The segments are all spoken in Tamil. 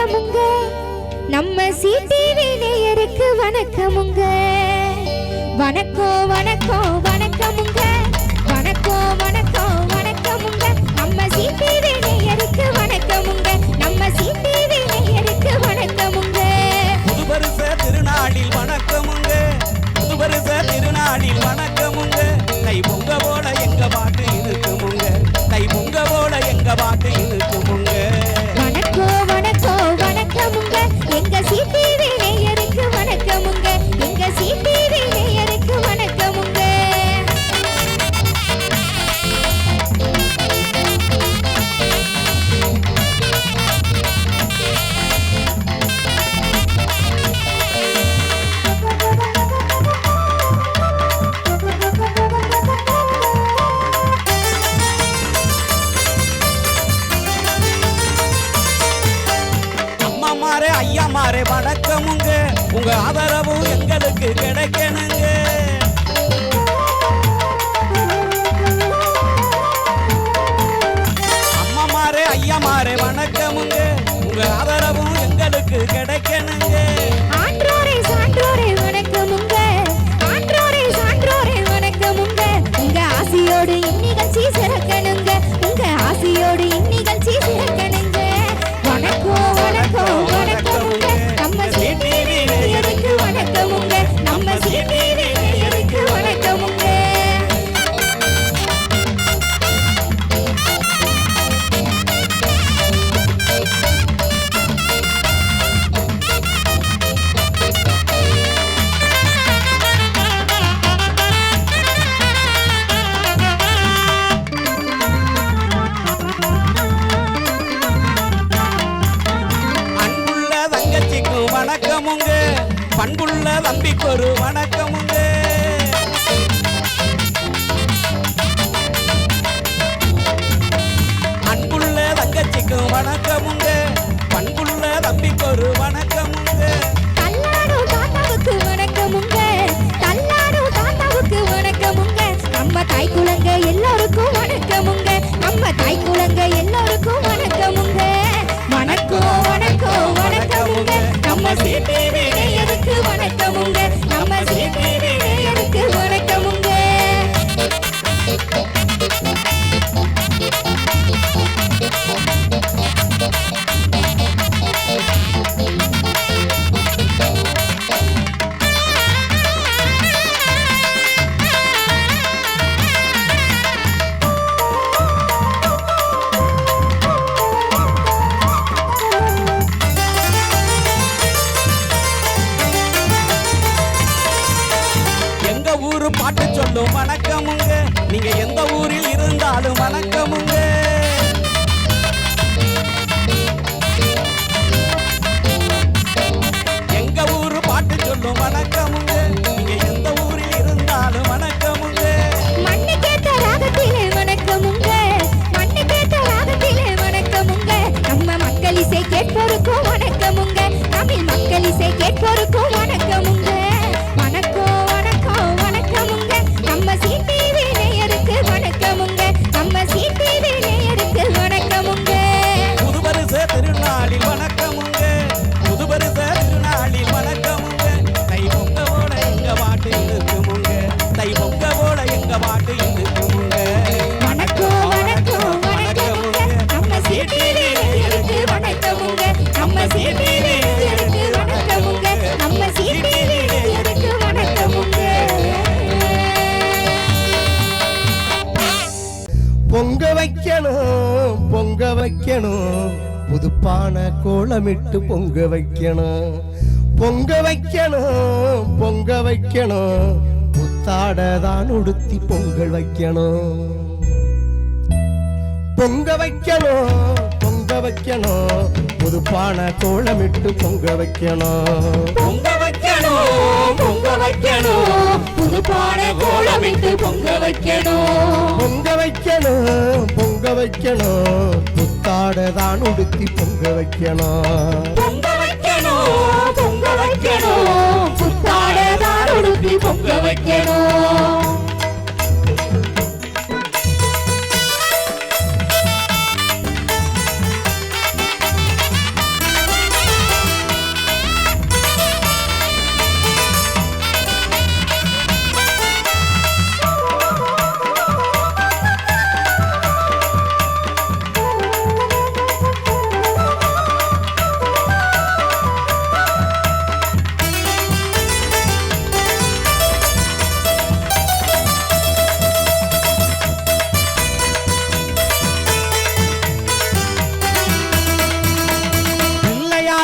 வணக்கமுங்க. நம்ம சிடிவி நேயருக்கு வணக்கமுங்க. வணக்கம் வணக்கம் வணக்கமுங்க. மாறே வணக்கமுங்க உங்க. ஆதரவும் எங்களுக்கு கிடைக்கணுங்க. அம்மா மாறே ஐயா மாறே வணக்கமுங்க உங்க ஆதரவும் எங்களுக்கு கிடைக்கணுங்க. தம்பிக்கு ஒரு வணக்கமுங்க அன்புள்ள தங்கச்சிக்கும் வணக்கம் வணக்கமுங்க பண்புள்ள தம்பிக்கு ஒரு வணக்கம் எந்த ஊரு பாட்டு சொல்லும் வணக்கமுங்க நீங்க எந்த ஊரில் இருந்தாலும் வணக்கமுங்க எங்க ஊரு பாட்டு சொல்லும் வணக்கமுங்க புதுப்பான கோலமிட்டு பொங்க வைக்கணும். பொங்க வைக்கணும் பொங்க வைக்கணும். புத்தாட தான் உடுத்தி பொங்கல் வைக்கணும். பொங்க வைக்கணும் பொங்க வைக்கணும். புதுப்பான கோலமிட்டு பொங்க வைக்கணும். பொங்க வைக்கணும் பொங்க வைக்கணும். புதுப்பான கோலமிட்டு பொங்க வைக்கணும். பொங்க வைக்கணும் பொங்க வைக்கணும். புத்தாட தான் உடுத்தி பொங்க வைக்கணும். பொங்க வைக்கணும் பொங்க வைக்கணும். புத்தாடதான் உடுத்தி பொங்க வைக்கணும்.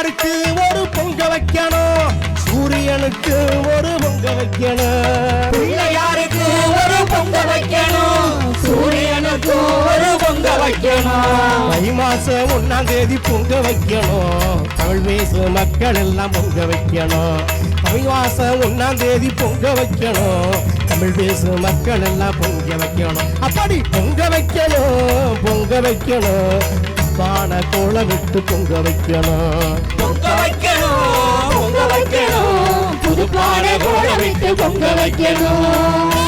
சூரியனுக்கு ஒரு பொங்க வைக்கணும்? சூரியனுக்கு ஒரு பொங்க வைக்கணும். பிள்ளையாருக்கு ஒரு பொங்க வைக்கணும்? சூரியனுக்கு ஒரு பொங்க வைக்கணும். தை மாசம் ஒன்னாம் தேதி பொங்க வைக்கணும். தமிழ் பேசு மக்கள் எல்லாம் பொங்க வைக்கணும். தமிழ் மாசம் ஒன்னாம் தேதி பொங்க வைக்கணும். தமிழ் பேசு மக்கள் எல்லாம் பொங்க வைக்கணும். அப்படி பொங்க வைக்கணும் பொங்க வைக்கணும். பான கோல விட்டு பொங்க வைக்கணும். பொங்க வைக்கணும் பொங்க வைக்கணும். புது பானை கோல விட்டு பொங்க வைக்கணும்.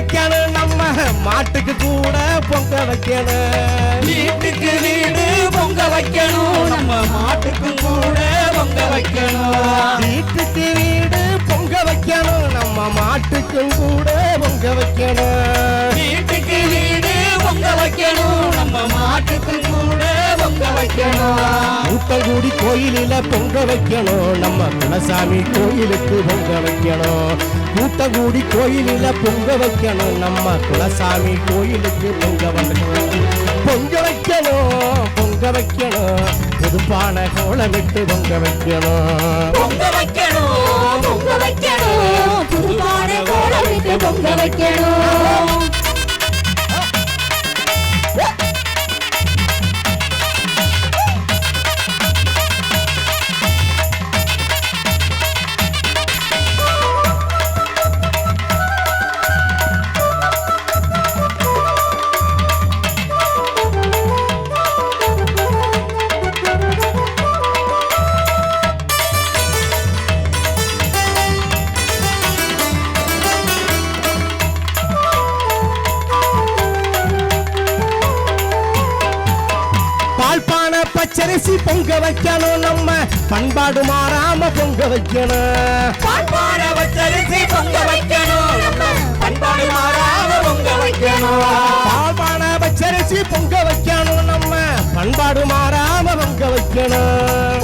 வைக்கணும் நம்ம மாட்டுக்கு கூட பொங்க வைக்கணும். வீட்டுக்கு வீடு பொங்க வைக்கணும் நம்ம மாட்டுக்கும் கூட பொங்க வைக்கணும். வீட்டுக்கு வீடு பொங்க வைக்கணும் நம்ம மாட்டுக்கும் கூட பொங்க வைக்கணும். வீட்டுக்கு வீடு பொங்க வைக்கணும் நம்ம மாட்டுக்கும் கூட வைக்கணும். ஊத்தங்குடி கோயிலில பொங்க வைக்கணும். நம்ம குலசாமி கோயிலுக்கு பொங்க வைக்கணும். கூத்தங்குடி கோயிலில பொங்க வைக்கணும். நம்ம குலசாமி கோயிலுக்கு பொங்க வைக்கணும் பொங்க வைக்கணும். பொங்க வைக்கணும். புதுப்பான கோலமிட்டு பொங்க வைக்கணும். பொங்க வைக்கணும். பொங்க வைக்கணும். புதுப்பான கோலமிட்டு பொங்க வைக்கணும். நம்ம பண்பாடு மாறாம பொங்க வைக்கணும். பண்பாட வச்சரிசி பொங்க வைக்கணும். பண்பாடு மாறாம பொங்க வைக்கணும். பால்பான வச்சரிசி பொங்க வைக்கணும். நம்ம பண்பாடு மாறாம பொங்க வைக்கணும்.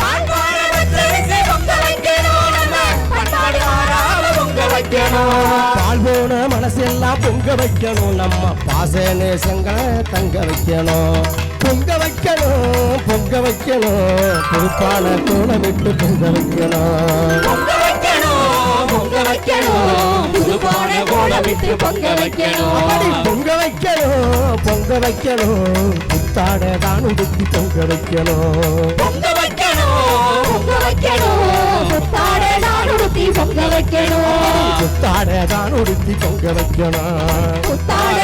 பால் போன மனசெல்லாம் பொங்க வைக்கணும். நம்ம பாச நேசங்களை தங்க வைக்கணும். பொங்க வைக்கணும் பொங்க வைக்கணும் புதுப்பான தோணை விட்டு பொங்க வைக்கணும் பொங்க வைக்கணும் பொங்க வைக்கணும் புதுப்பான கோலமிட்டு பொங்க அப்படி வைக்கணும் பொங்க வைக்கணும் பொங்க வைக்கணும் புத்தாட தான் உடுத்தி பொங்க வைக்கணும் பொங்க வைக்கணும் பொங்க வைக்கணும் புத்தாட நாடுத்தி பொங்க வைக்கணும் புத்தாட தான் உடுத்தி பொங்க வைக்கணும் புத்தாட நாடுத்தி பொங்க வைக்கணும் புத்தாட